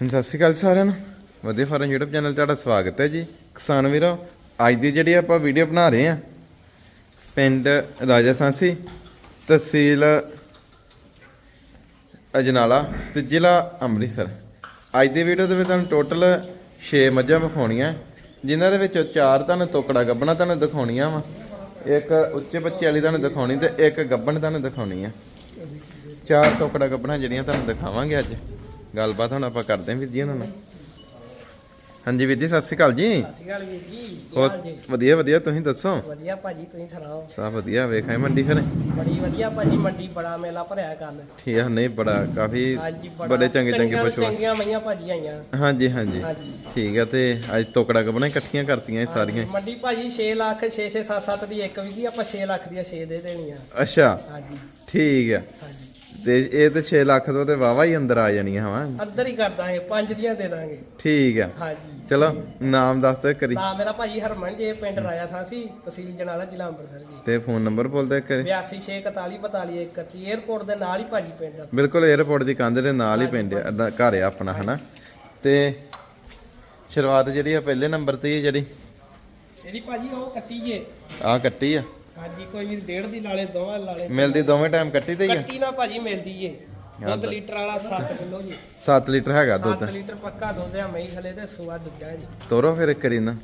ਹਾਂਜੀ, ਸਤਿ ਸ਼੍ਰੀ ਅਕਾਲ ਸਾਰਿਆਂ ਨੂੰ। ਵਧੀਆ ਫਾਰਮ YouTube ਚੈਨਲ ਤੁਹਾਡਾ ਸਵਾਗਤ ਹੈ ਜੀ। ਕਿਸਾਨ ਵੀਰੋ, ਅੱਜ ਦੀ ਜਿਹੜੀ ਆਪਾਂ ਵੀਡੀਓ ਬਣਾ ਰਹੇ ਆ ਪਿੰਡ ਰਾਜਾ ਸਾਂਸੀ, ਤਹਿਸੀਲ ਅਜਨਾਲਾ ਤੇ ਜ਼ਿਲ੍ਹਾ ਅੰਮ੍ਰਿਤਸਰ। ਅੱਜ ਦੀ ਵੀਡੀਓ ਦੇ ਵਿੱਚ ਤੁਹਾਨੂੰ ਟੋਟਲ 6 ਮੱਝਾਂ ਵਿਖਾਉਣੀਆਂ। ਜਿਨ੍ਹਾਂ ਦੇ ਵਿੱਚੋਂ ਚਾਰ ਤੁਹਾਨੂੰ ਤੋਕੜਾ ਗੱਬਣਾ ਤੁਹਾਨੂੰ ਦਿਖਾਉਣੀਆਂ ਵਾ। ਇੱਕ ਉੱਚੇ ਬੱਚੇ ਵਾਲੀ ਤੁਹਾਨੂੰ ਦਿਖਾਉਣੀ ਤੇ ਇੱਕ ਗੱਬਣ ਤੁਹਾਨੂੰ ਦਿਖਾਉਣੀ ਆ। ਚਾਰ ਤੋਕੜਾ ਗੱਬਣਾ ਜਿਹੜੀਆਂ ਤੁਹਾਨੂੰ ਦਿਖਾਵਾਂਗੇ ਅੱਜ। ਗੱਲਬਾਤ ਹੁਣ ਆਪਾਂ ਕਰਦੇ ਹਾਂ ਵੀਰ ਜੀ ਉਹਨਾਂ ਨਾਲ। ਹਾਂਜੀ ਵੀਰ ਜੀ ਸਤਿ ਸ਼੍ਰੀ ਅਕਾਲ ਜੀ। ਸਤਿ ਸ਼੍ਰੀ ਅਕਾਲ ਵੀਰ ਜੀ ਕੀ ਹੋਰ ਹਾਲ ਜੀ? ਵਧੀਆ ਵਧੀਆ ਤੁਸੀਂ ਦੱਸੋ? ਵਧੀਆ ਭਾਜੀ ਤੁਸੀਂ ਸੁਣਾਓ? ਸਭ ਵਧੀਆ ਵੇਖਾਂ ਮੰਡੀ ਫਿਰ। ਬੜੀ ਵਧੀਆ ਭਾਜੀ ਮੰਡੀ ਬੜਾ ਮੇਲਾ ਭਰਿਆ ਕੱਲ। ਠੀਕ ਆ ਨਹੀਂ ਬੜਾ ਕਾਫੀ ਬੜਾ ਚੰਗੇ ਚੰਗੇ ਪਸ਼ੂ ਆ। ਚੰਗੀਆਂ ਮਈਆਂ ਭਾਜੀ ਆਈਆਂ। ਹਾਂਜੀ ਹਾਂਜੀ। ਠੀਕ ਆ ਤੇ ਅੱਜ ਤੋਕੜਾ ਗੱਬਣਾ ਇਕੱਠੀਆਂ ਕਰਤੀਆਂ ਇਹ ਸਾਰੀਆਂ। ਮੰਡੀ ਭਾਜੀ 6 ਲੱਖ 6 6 7 7 ਦੀ ਇੱਕ ਵੀ ਆਪਾਂ 6 ਲੱਖ ਦੀਆਂ 6 ਦੇ ਦੇਣੀਆਂ। ਅੱਛਾ। ਹਾਂਜੀ। ਠੀਕ ਆ। ਹਾਂਜੀ। ਤੇ ਇਹ ਤੇ 6 ਲੱਖ ਤੋਂ ਤੇ ਵਾਵਾ ਹੀ ਅੰਦਰ ਆ ਜਾਣੀ ਹਵਾ ਅੰਦਰ ਹੀ ਕਰ ਦਾਂਗੇ ਪੰਜ ਦੀਆਂ ਦੇ ਦਾਂਗੇ। ਠੀਕ ਆ। ਹਾਂਜੀ। ਚਲੋ ਨਾਮ ਦੱਸ ਤੇ ਕਰੀ ਨਾਮ ਮੇਰਾ ਭਾਜੀ ਹਰਮਨ ਜੇ ਪਿੰਡ ਰਾਜਾ ਸਾਂਸੀ ਤਹਿਸੀਲ ਜਨਾਲਾ ਜ਼ਿਲ੍ਹਾ ਅੰਮ੍ਰਿਤਸਰ ਜੀ। ਤੇ ਫੋਨ ਨੰਬਰ ਬੋਲ ਦੇ ਕਰੀ 8641444131 에어ਪੋਰਟ ਦੇ ਨਾਲ ਹੀ ਭਾਜੀ ਪਿੰਡ ਬਿਲਕੁਲ 에어ਪੋਰਟ ਦੀ ਕੰਧ ਦੇ ਨਾਲ ਹੀ ਪਿੰਡ ਘਰ ਆ ਆਪਣਾ ਹਨਾ। ਤੇ ਸ਼ੁਰੂਆਤ ਜਿਹੜੀ ਆ ਪਹਿਲੇ ਨੰਬਰ ਤੇ ਹੀ ਜਿਹੜੀ? ਇਹਦੀ ਭਾਜੀ ਉਹ ਕੱਟੀ ਜੇ। ਆ ਕੱਟੀ ਆ। ਹਾਂਜੀ ਕੋਈ ਵੀ ਡੇਢ ਦੀ ਲਾਲੇ ਦੋਵਾਂ ਲਾਲੇ ਮਿਲਦੀ ਦੋਵੇਂ ਟਾਈਮ ਕੱਟੀ ਤੇ ਹੀ ਆ? ਕੱਟੀ ਨਾ ਭਾਜੀ ਮਿਲਦੀ ਏ। ਦੁੱਧ ਲੀਟਰ ਵਾਲਾ 7 ਕਿਲੋ ਜੀ। 7 ਲੀਟਰ ਹੈਗਾ ਦੁੱਧ। 7 ਲੀਟਰ ਪੱਕਾ ਦੁੱਧ ਆ ਮਈ ਥਲੇ ਤੇ ਸੁਆ ਦੂਜਾ ਜੀ। ਤੋਰੋ ਫਿਰ ਇੱਕ ਕਰੀ ਨਾ।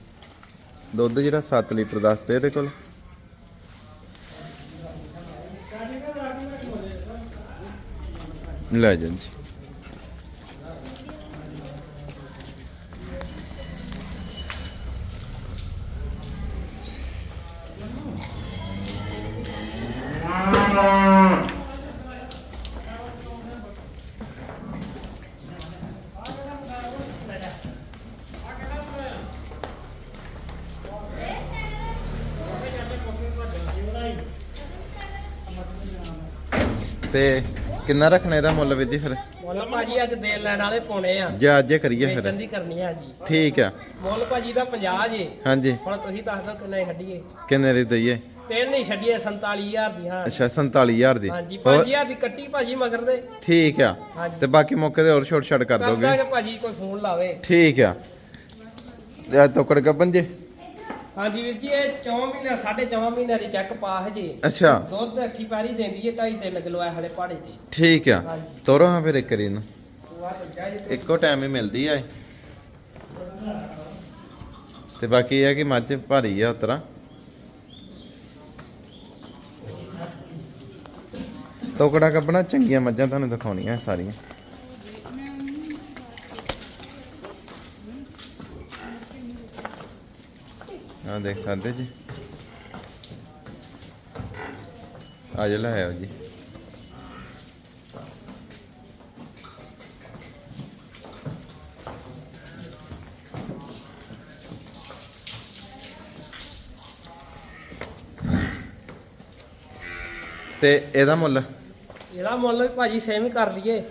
ਦੁੱਧ ਜਿਹੜਾ 7 ਲੀਟਰ ਦੱਸਦੇ ਇਹਦੇ ਕੋਲ। ਲੈ ਜਾਓ ਜੀ। ਤੇ ਕਿੰਨਾ ਰੱਖਣਾ ਇਹਦਾ ਮੁੱਲ ਵੀਰ ਜੀ ਫਿਰ? ਮੁੱਲ ਭਾਜੀ ਅੱਜ ਦੇਣ ਲੈਣ ਵਾਲੇ ਪਾਉਣੇ ਆ। ਜੇ ਅੱਜ ਹੀ ਕਰੀਏ ਫਿਰ। ਵੇਚਣ ਦੀ ਕਰਨੀ ਆ ਜੀ। ਠੀਕ ਆ। ਮੁੱਲ ਭਾਜੀ ਦਾ 50 ਜੀ। ਹਾਂਜੀ। ਹੁਣ ਤੁਸੀਂ ਦੱਸ ਦਿਓ ਕਿੰਨੇ ਛੱਡੀਏ। ਕਿੰਨੇ ਦੀ ਦਈਏ? ਤਿੰਨ ਨਹੀਂ ਛੱਡੀਏ 47000 ਦੀ ਹਾਂ। ਅੱਛਾ 47000 ਦੀ। ਹਾਂਜੀ ਹੋਰ? 5000 ਦੀ ਕੱਟੀ ਭਾਜੀ ਮਗਰ ਦੇ। ਠੀਕ ਆ। ਤੇ ਬਾਕੀ ਮੌਕੇ ਤੇ ਹੋਰ ਛੋਟ ਛੜ ਕਰ ਦੋਗੇ? ਭਾਜੀ ਕੋਈ ਫੋਨ ਲਾਵੇ। ਠੀਕ ਆ। ਅੱਜ ਤੋਕੜ ਗੱਬਨ ਜੇ। ਹਾਂਜੀ ਵੀਰ ਜੀ ਇਹ 4 ਮਹੀਨੇ 4.5 ਮਹੀਨੇ ਦੀ ਚੈੱਕ ਪਾਸ ਜੀ ਅੱਛਾ। ਦੁੱਧ ਅੱਖੀ ਪਾਰੀ ਦਿੰਦੀ ਹੈ 2.5 3 ਕਿਲੋ ਐ ਹਲੇ ਪਹਾੜੇ ਤੇ। ਠੀਕ ਆ। ਹਾਂਜੀ। ਤੋਰੋ ਹਾਂ ਫਿਰ ਇੱਕ ਵਾਰੀ ਇਹਨੂੰ। ਜੀ ਇੱਕੋ ਟਾਈਮ ਹੀ ਮਿਲਦੀ ਆ ਇਹ। ਤੇ ਬਾਕੀ ਇਹ ਆ ਕਿ ਮੱਝ ਭਾਰੀ ਆ ਉਤਰਾ ਤੋਕੜਾ ਕੱਪਣਾ ਚੰਗੀਆਂ ਮੱਝਾਂ ਤੁਹਾਨੂੰ ਦਿਖਾਉਣੀਆਂ ਸਾਰੀਆਂ। ਆ ਦੇਖ ਸਕਦੇ ਜੀ। ਆ ਜਾ ਲੈ ਜੀ। ਤੇ ਇਹਦਾ ਮੁੱਲ? ਇਹਦਾ ਮੁੱਲ ਵੀ ਭਾਜੀ ਸੇਮ ਹੀ ਕਰ ਲਈਏ।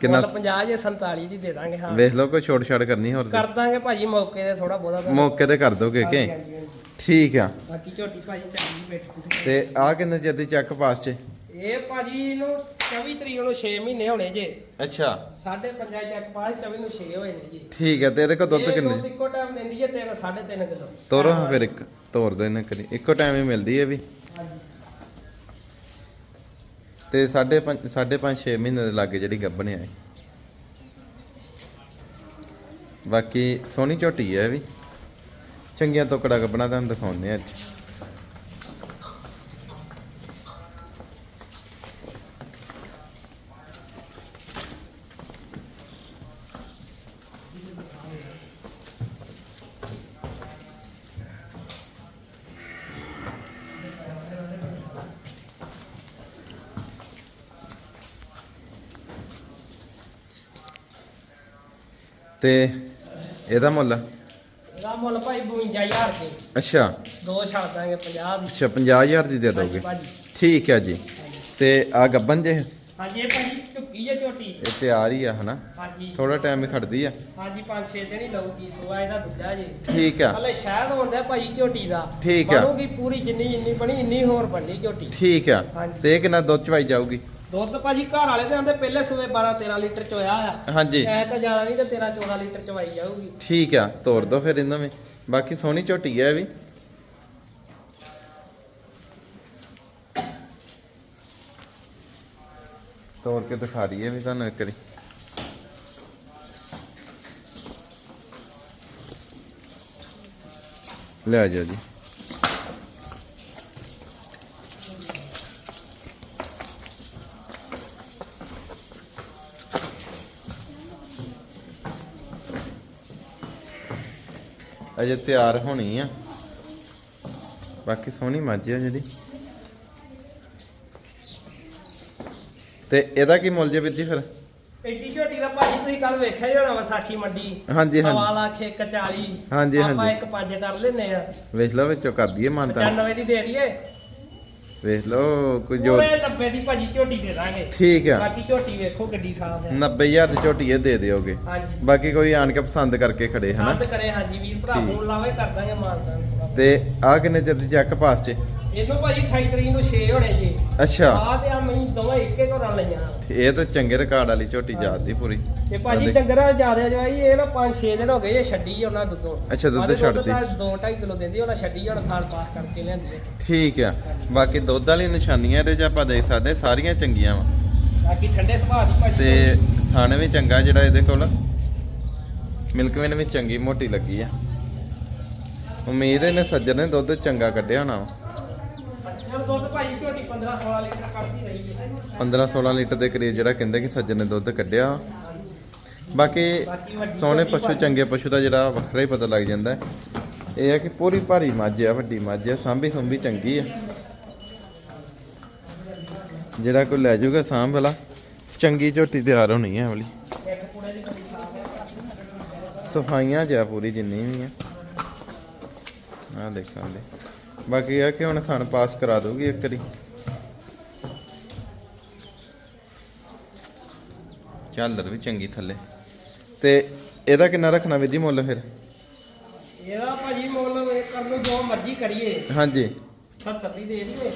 ਕਿੰਨਾ? ਮੁੱਲ 50 ਜੇ 47 ਦੀ ਦੇ ਦਾਂਗੇ ਹਾਂ। ਵੇਖ ਲਓ ਕੋਈ ਛੋਟ ਛਾੜ ਕਰਨੀ ਹੋਰ। ਕਰ ਦਾਂਗੇ ਭਾਜੀ ਮੌਕੇ ਤੇ ਥੋੜਾ ਬਹੁਤਾ। ਮੌਕੇ ਤੇ ਕਰ ਦੋਗੇ ਕਿ। ਠੀਕ ਆ। ਬਾਕੀ ਝੋਟੀ ਭਾਜੀ ਚੰਗੀ ਬੈਠੀ ਤੇ ਆ ਕਿੰਨੇ ਚਿਰ ਦੀ ਚੈੱਕ ਪਾਸ ਚ? ਇਹ ਭਾਜੀ ਨੂੰ 24 ਤਰੀਕ ਨੂੰ 6 ਮਹੀਨੇ ਹੋਣੇ ਜੇ। ਅੱਛਾ। ਸਾਢੇ ਪੰਜਾ ਚੱਕ ਪਾਸ 24 ਨੂੰ 6 ਹੋਏ ਨੇ ਜੀ। ਠੀਕ ਹੈ ਤੇ ਇਹਦੇ ਕੋਲ ਦੁੱਧ ਕਿੰਨੇ? ਦੁੱਧ ਇੱਕੋ ਟਾਈਮ ਦਿੰਦੀ ਹੈ 3 3.5 ਕਿਲੋ। ਤੋਰੋ ਫਿਰ ਇੱਕ ਤੋਰ ਦੇ ਨੇ ਕਰੀ ਇੱਕੋ ਟਾਈਮ ਹੀ ਮਿਲਦੀ ਹੈ ਵੀ। ਹਾਂਜੀ। ਤੇ ਸਾਢੇ ਪੰਜ ਸਾਢੇ ਪੰਜ 6 ਮਹੀਨੇ ਦੇ ਲਾਗੇ ਜਿਹੜੀ ਗੱਭਣ ਹੈ। ਬਾਕੀ ਸੋਹਣੀ ਝੋਟੀ ਹੈ ਇਹ ਵੀ। ਚੰਗੀਆਂ ਤੋਕੜਾ ਗੱਭਣਾ ਤੁਹਾਨੂੰ ਦਿਖਾਉਂਦੇ ਆ ਅੱਜ। ਤੇ ਇਹਦਾ ਮੁੱਲ? ਇਹਦਾ ਮੁੱਲ ਭਾਈ 52000 ਰੁਪਏ। ਅੱਛਾ। ਦੋ ਛੱਡ ਦਾਂਗੇ 50 ਦੀ। ਅੱਛਾ 50000 ਦੀ ਦੇ ਦੋਗੇ। ਠੀਕ ਹੈ ਜੀ। ਤੇ ਆ ਗੱਬਨ ਜੇ? ਹਾਂਜੀ ਇਹ ਭਾਜੀ ਝੁੱਕੀ ਹੈ ਝੋਟੀ। ਇਹ ਤਿਆਰ ਹੀ ਆ ਹਨਾ? ਹਾਂਜੀ। ਥੋੜਾ ਟਾਈਮ ਹੀ ਖੜਦੀ ਆ। ਹਾਂਜੀ 5-6 ਦਿਨ ਹੀ ਲਊਗੀ ਸੋਆ ਇਹਦਾ ਦੂਜਾ ਜੀ। ਠੀਕ ਆ। ਹਲੇ ਸ਼ਾਇਦ ਹੁੰਦਾ ਭਾਜੀ ਝੋਟੀ ਦਾ। ਠੀਕ ਆ। ਬਣੂਗੀ ਪੂਰੀ ਜਿੰਨੀ ਜਿੰਨੀ ਬਣੀ ਇੰਨੀ ਹੋਰ ਬਣਨੀ ਝੋਟੀ। ਠੀਕ ਆ। ਤੇ ਇਹ ਕਿੰਨਾ ਦੁੱਧ ਚਵਾਈ ਜਾਊਗੀ? ਦੁੱਧ ਭਾਜੀ ਘਰ ਵਾਲੇ ਦੇ ਆਂਦੇ ਪਹਿਲੇ ਸੂਏ 12 13 ਲੀਟਰ ਚ ਹੋਇਆ ਆ। ਹਾਂਜੀ। ਐ ਤਾਂ ਜ਼ਿਆਦਾ ਨਹੀਂ ਤੇ 13 14 ਲੀਟਰ ਚ ਵਾਈ ਜਾਊਗੀ। ਠੀਕ ਆ ਤੋਰ ਦੋ ਫਿਰ ਇਹਨਾਂ ਵਿੱਚ। ਬਾਕੀ ਸੋਹਣੀ ਝੋਟੀ ਹੈ ਇਹ ਵੀ। ਤੋਰ ਕੇ ਦਿਖਾ ਰਹੀ ਹੈ ਵੀ ਤੁਹਾਨੂੰ ਇੱਕ ਵਾਰੀ। ਲੈ ਜਾਓ ਜੀ। ਅਜੇ ਤਿਆਰ ਹੋਣੀ ਆ। ਬਾਕੀ ਸੋਹਣੀ ਮੱਝ ਆ ਜਿਹੜੀ। ਤੇ ਇਹਦਾ ਕੀ ਮੁੱਲ ਜੇ ਵੀਰ ਜੀ ਫਿਰ? ਐਡੀ ਝੋਟੀ ਦਾ ਭਾਜੀ ਤੁਸੀਂ ਕੱਲ ਵੇਖਿਆ ਹੀ ਹੋਣਾ ਵਿਸਾਖੀ ਮੰਡੀ। ਹਾਂਜੀ, ਹਾਂਜੀ। ਸਵਾ ਲੱਖ 140 ਹਾਂਜੀ, ਆਪਾਂ ਹਾਂਜੀ। ਇੱਕ ਪੰਜ ਕਰ ਲੈਨੇ ਆ। ਵੇਖ ਲਓ ਵਿੱਚੋਂ ਕਰ ਦਈਏ ਮਾਨਤਾ। 95 ਦੀ ਦੇ ਦਈਏ। ਵੇਖ ਲਓ ਕੋਈ ਜੋ ਪੂਰੇ 90 ਦੀ ਭਾਜੀ ਝੋਟੀ ਦੇ ਦਾਂਗੇ। ਠੀਕ ਆ। ਬਾਕੀ ਝੋਟੀ ਵੇਖੋ ਗੱਡੀ ਸਾਫ਼ ਹੈ। 90000 ਦੀ ਝੋਟੀ ਇਹ ਦੇ ਦਿਓਗੇ। ਹਾਂਜੀ। ਬਾਕੀ ਕੋਈ ਆਣ ਕੇ ਪਸੰਦ ਕਰਕੇ ਖੜੇ ਹਨਾ? ਸੰਦ ਕਰੇ ਹਾਂਜੀ ਵੀਰ ਭਰਾ ਠੀਕ। ਫੋਨ ਲਾਵੇ ਕਰ ਦਾਂਗੇ ਥੋੜ੍ਹਾ। ਤੇ। ਆ ਕਿੰਨੇ ਚਿਰ ਦੀ ਚੈੱਕ ਪਾਸ ਚ? ਇਹਨੂੰ ਭਾਜੀ 28 ਤਰੀਕ ਨੂੰ 6 ਹੋਣੇ ਜੀ। ਅੱਛਾ। ਆ ਤੇ ਆ ਮੈਂ ਦੋਵੇਂ ਇੱਕੇ ਘਰਾਂ ਲਈਆਂ। ਇਹ ਤਾਂ ਚੰਗੇ ਰਿਕਾਰਡ ਵਾਲੀ ਝੋਟੀ ਜਾਂਦੀ ਪੂਰੀ। ਤੇ ਭਾਜੀ। ਡੰਗਰਾਂ ਜ਼ਿਆਦਾ ਜਵਾਈ ਇਹ ਨਾ 5-6 ਦਿਨ ਹੋ ਗਏ ਇਹ ਛੱਡੀ ਉਹਨਾਂ ਦੁੱਧੋਂ। ਅੱਛਾ, ਦੁੱਧ ਤੇ ਛੱਡਦੀ। ਤਾਂ 2.5 ਕਿਲੋ ਦਿੰਦੀ ਉਹਨਾਂ ਛੱਡੀ ਹੁਣ ਖਾਲ ਪਾਸ ਕਰਕੇ ਲਿਆਂਦੀ ਹੈ ਠੀਕ ਆ। ਬਾਕੀ ਦੁੱਧ ਵਾਲੀ ਨਿਸ਼ਾਨੀਆਂ ਇਹਦੇ 'ਚ ਆਪਾਂ ਦੇਖ ਸਕਦੇ ਸਾਰੀਆਂ ਚੰਗੀਆਂ ਵਾ। ਬਾਕੀ ਠੰਡੇ ਸੁਭਾਅ ਦੀ ਭਾਜੀ। ਤੇ ਥਣ ਵੀ ਚੰਗਾ ਜਿਹੜਾ ਇਹਦੇ ਕੋਲ। ਮਿਲਕਵੇਨ ਵੀ ਚੰਗੀ ਮੋਟੀ ਲੱਗੀ ਆ। ਉਮੀਦ ਹੈ ਨੇ ਸੱਜਣ ਨੇ ਦੁੱਧ ਚੰਗਾ ਕੱਢਿਆ ਹੋਣਾ ਵਾ। ਚਲ ਦੁੱਧ ਭਾਜੀ ਝੋਟੀ 15-16 ਲੀਟਰ ਕੱਢਦੀ ਰਹੀ ਹੈ। 15 16 ਲੀਟਰ ਦੇ ਕਰੀਬ ਜਿਹੜਾ ਕਹਿੰਦੇ ਕਿ ਸੱਜਣ ਨੇ ਦੁੱਧ ਕੱਢਿਆ। ਬਾਕੀ ਸੋਹਣੇ ਪਸ਼ੂ। ਚੰਗੇ ਪਸ਼ੂ ਦਾ ਜਿਹੜਾ ਵੱਖਰਾ ਹੀ ਪਤਾ ਲੱਗ ਜਾਂਦਾ ਹੈ। ਇਹ ਹੈ ਕਿ ਪੂਰੀ ਭਾਰੀ ਮੱਝ ਆ ਵੱਡੀ ਮੱਝ ਆ ਸਾਂਭੀ ਸੁੰਭੀ ਚੰਗੀ ਆ। ਜਿਹੜਾ ਕੋਈ ਲੈ ਜਾਊਗਾ ਸਾਂਭ ਵਾਲਾ ਚੰਗੀ ਝੋਟੀ ਤਿਆਰ ਹੋਣੀ ਹੈ ਵਾਲੀ ਇੱਕ ਕੁੜੇ ਦੀ ਗੱਡੀ ਸਾਫ਼ ਹੈ ਸਫਾਈਆਂ ਜਿਆ ਪੂਰੀ ਜਿੰਨੀ ਵੀ ਆ। ਆ ਦੇਖ ਸਕਦੇ। ਬਾਕੀ ਇਹ ਕਿ ਹੁਣ ਥਣ ਪਾਸ ਕਰਾ ਦੂਗੀ ਇੱਕ ਵਾਰੀ। ਝਾਲਰ ਵੀ ਚੰਗੀ ਥੱਲੇ। ਤੇ ਇਹਦਾ ਕਿੰਨਾ ਰੱਖਣਾ ਵੀਰ ਜੀ ਮੁੱਲ ਫਿਰ? ਇਹਦਾ ਭਾਜੀ ਮੁੱਲ ਇਹ ਕਰ ਲਓ ਜੋ ਮਰਜ਼ੀ ਕਰੀਏ। ਹਾਂਜੀ। 70 ਦੀ ਦੇ ਦਈਏ।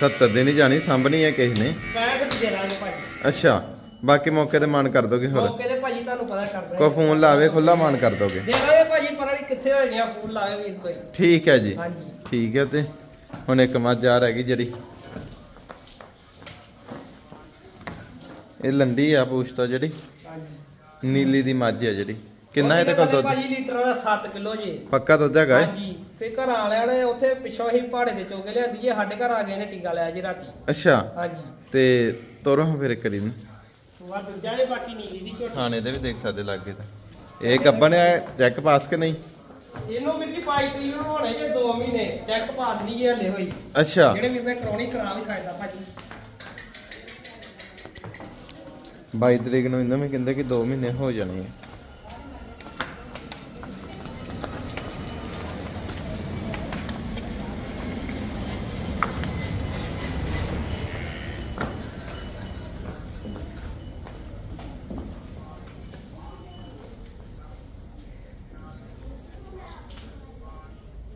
70 ਦਿਨ ਹੀ ਜਾਣੀ ਸੰਭਣੀ ਹੈ ਕਿਸੇ ਨੇ। 65 ਦੀ ਦੇ ਦਾਂਗੇ ਭਾਜੀ? ਅੱਛਾ ਬਾਕੀ ਮੌਕੇ ਤੇ ਮਨ ਕਰ ਦੋਗੇ ਹੋਰ। ਮੌਕੇ ਤੇ ਤੁਹਾਨੂੰ ਪਤਾ ਕਰ ਕੋਈ ਦਾਂਗੇ ਫੋਨ ਲਾਵੇ ਖੁੱਲਾ ਮਨ ਕਰ ਦੋਗੇ। ਦੇ ਦਾਂਗੇ ਭਾਜੀ ਪਤਾ ਨਹੀਂ ਕਿੱਥੇ ਹੋਣੀਆਂ ਫੋਨ ਲਾਵੇ ਵੀਰ ਕੋਈ। ਠੀਕ ਹੈ ਜੀ। ਹਾਂਜੀ। ਠੀਕ ਹੈ ਤੇ ਹੁਣ ਇੱਕ ਮੱਝ ਆ ਰਹਿ ਗਈ ਜਿਹੜੀ। ਇਹ ਲੰਡੀ ਆ ਪੂਛ ਤੋਂ ਜਿਹੜੀ। ਹਾਂਜੀ। ਨੀਲੀ ਦੀ ਮੱਝ ਹੈ ਜਿਹੜੀ। ਕਿੰਨਾ ਇਹਦੇ ਕੋਲ ਦੁੱਧ? ਭਾਜੀ ਲੀਟਰ ਦਾ 7 ਕਿਲੋ ਜੀ। ਪੱਕਾ ਦੁੱਧ ਹੈਗਾ ਹੈ ਹਾਂਜੀ। ਤੇ ਘਰ ਵਾਲਿਆਂ ਨੇ ਉੱਥੇ ਪਿੱਛੋਂ ਹੀ ਪਹਾੜੇ ਦੇ ਚੋਗੇ ਲਿਆਂਦੀ ਜੇ ਸਾਡੇ ਘਰ ਆ ਗਏ ਨੇ ਟੀਕਾ ਲਿਆ ਜੀ ਰਾਤੀ। ਅੱਛਾ। ਹਾਂਜੀ। ਤੇ ਤੋਰੋ ਹਾਂ ਫਿਰ ਕਰੀ ਨੂੰ ਸੁਆ ਦੂਜਾ ਇਹ ਬਾਕੀ ਨੀਲੀ ਦੀ ਝੋਟੀ ਥਾਣੇ ਦੇ ਵੀ ਦੇਖ ਸਕਦੇ ਲੱਗੇ ਤਾਂ। ਇਹ ਗੱਬਨ ਹੈ ਚੈੱਕ ਪਾਸ ਕਿ ਨਹੀਂ? ਇਹਨੂੰ ਵੀ ਜੀ 22 ਤਰੀਕ ਨੂੰ ਹੋਣੇ ਜੇ 2 ਮਹੀਨੇ। ਚੈੱਕ ਪਾਸ ਨਹੀਂ ਜੇ ਹਲੇ ਹੋਈ। ਅੱਛਾ। ਜਿਹੜੇ ਵੀ ਮੈਂ ਕਰਾਉਣੀ ਕਰਾ ਵੀ ਸਕਦਾ ਭਾਜੀ। 22 ਤਰੀਕ ਨੂੰ ਇਹਨਾਂ ਵੀ ਕਹਿੰਦੇ ਕਿ 2 ਮਹੀਨੇ ਹੋ ਜਾਣੇ ਆ।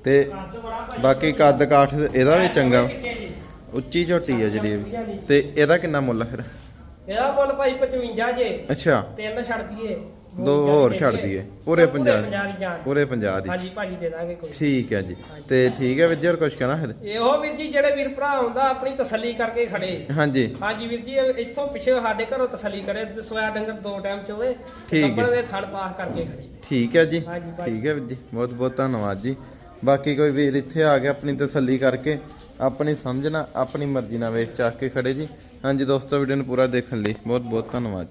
ਤੇ ਬਾਕੀ ਕੱਦ ਕਾਠ ਇਹਦਾ ਵੀ ਚੰਗਾ। ਉੱਚੀ ਝੋਟੀ ਹੈ ਜਿਹੜੀ। ਤੇ ਇਹਦਾ ਕਿੰਨਾ ਮੁੱਲ ਆ ਫਿਰ? ਇਹਦਾ ਮੁੱਲ ਭਾਈ 55 ਜੇ। ਅੱਛਾ। ਤਿੰਨ ਛੱਡ ਦਈਏ। ਦੋ ਹੋਰ ਛੱਡ ਦਈਏ। ਪੂਰੇ 50 50 ਦੀ। ਜਾਨ ਪੂਰੇ 50 ਦੀ। ਹਾਂਜੀ ਭਾਜੀ ਦੇ ਦਾਂਗੇ ਕੋਈ। ਠੀਕ ਹੈ ਜੀ। ਤੇ ਠੀਕ ਹੈ ਵੀਰ ਜੀ ਹੋਰ ਕੁਝ ਕਹਿਣਾ ਫਿਰ? ਇਹੋ ਵੀਰ ਜੀ ਜਿਹੜੇ ਵੀਰ ਭਰਾ ਆਉਂਦਾ ਆਪਣੀ ਤਸੱਲੀ ਕਰਕੇ ਖੜੇ। ਹਾਂਜੀ। ਹਾਂਜੀ ਵੀਰ ਜੀ ਇੱਥੋਂ ਪਿੱਛੇ ਸਾਡੇ ਘਰੋਂ ਤਸੱਲੀ ਕਰੇ ਸੋਇਆ ਡੰਗਰ ਦੋ ਟਾਈਮ ਚ ਹੋਵੇ ਠੀਕ ਹੈ। ਦੇ ਥੜ ਪਾਸ ਕਰਕੇ ਖੜੇ। ਠੀਕ ਹੈ ਜੀ। ਠੀਕ ਹੈ ਵੀਰ ਜੀ। ਬਹੁਤ ਬਹੁਤ ਧੰਨਵਾਦ ਜੀ। ਬਾਕੀ ਕੋਈ ਵੀਰ ਇੱਥੇ ਆ ਕੇ ਆਪਣੀ ਤਸੱਲੀ ਕਰਕੇ, ਆਪਣੀ ਸਮਝਣਾ ਆਪਣੀ ਮਰਜ਼ੀ ਨਾਲ ਵੇਚ ਚਾਕ ਕੇ ਖੜੇ ਜੀ। ਹਾਂਜੀ ਦੋਸਤੋ ਵੀਡੀਓ ਨੂੰ ਪੂਰਾ ਦੇਖਣ ਲਈ ਬਹੁਤ ਬਹੁਤ ਧੰਨਵਾਦ।